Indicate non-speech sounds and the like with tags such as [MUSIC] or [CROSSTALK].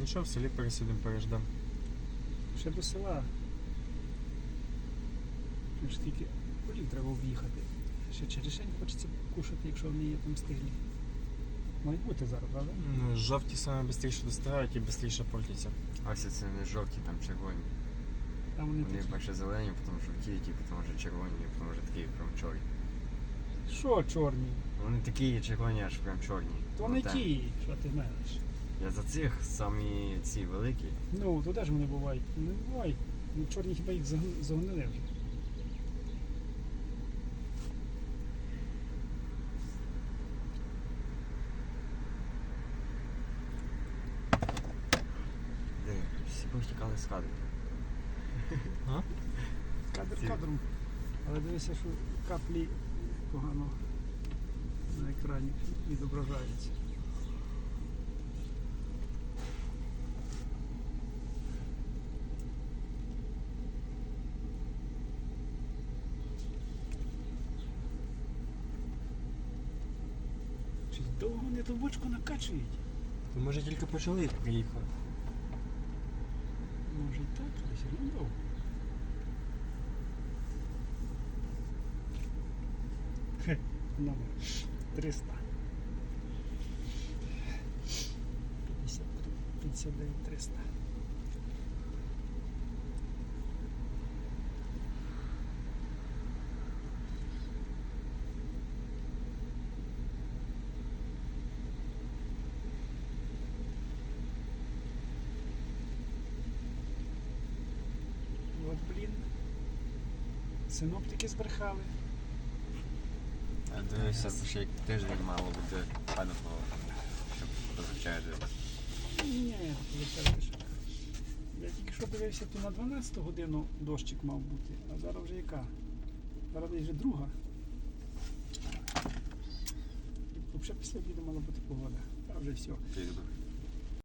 Нічого, в селі пересидимо, переждемо. Ще до села. Тому що тільки полів треба об'їхати. Ще черешень хочеться кушати, якщо вони є там стиглі. Мають бути зараз, правда? Ну, Жовті саме швидше достигають і швидше портяться. Ось це не жовті, там червоні. Там вони Вони такі. перше зелені, потім жовтіють, і потім вже червоні, і потім вже такі прям чорні. Що чорні? Вони такі червоні, аж прям чорні. То не Отак. ті, що ти мелиш. Я за цих самі ці великі. Ну, то де ж вони бувають? Не бувають. Ну, чорні хіба їх загн- загнили вже. Де? Всі повтікали з кадру. [LAUGHS] Кадр Ці- кадром. Але дивися, що каплі погано на екрані відображаються. Чи довго вони ту бочку накачують? То може тільки почали як приїхали. Може і так, але все одно довго. Хе, номер 300. 50, 59 300. Синоптики збрехали. Я дивився, ще як тиждень мало буде падало, щоб позначати. Ні, вибачайте, що. Я тільки що дивився, то на 12 годину дощик мав бути, а зараз вже яка? Зараз вже друга. Взагалі після обіду мала бути погода. А вже все.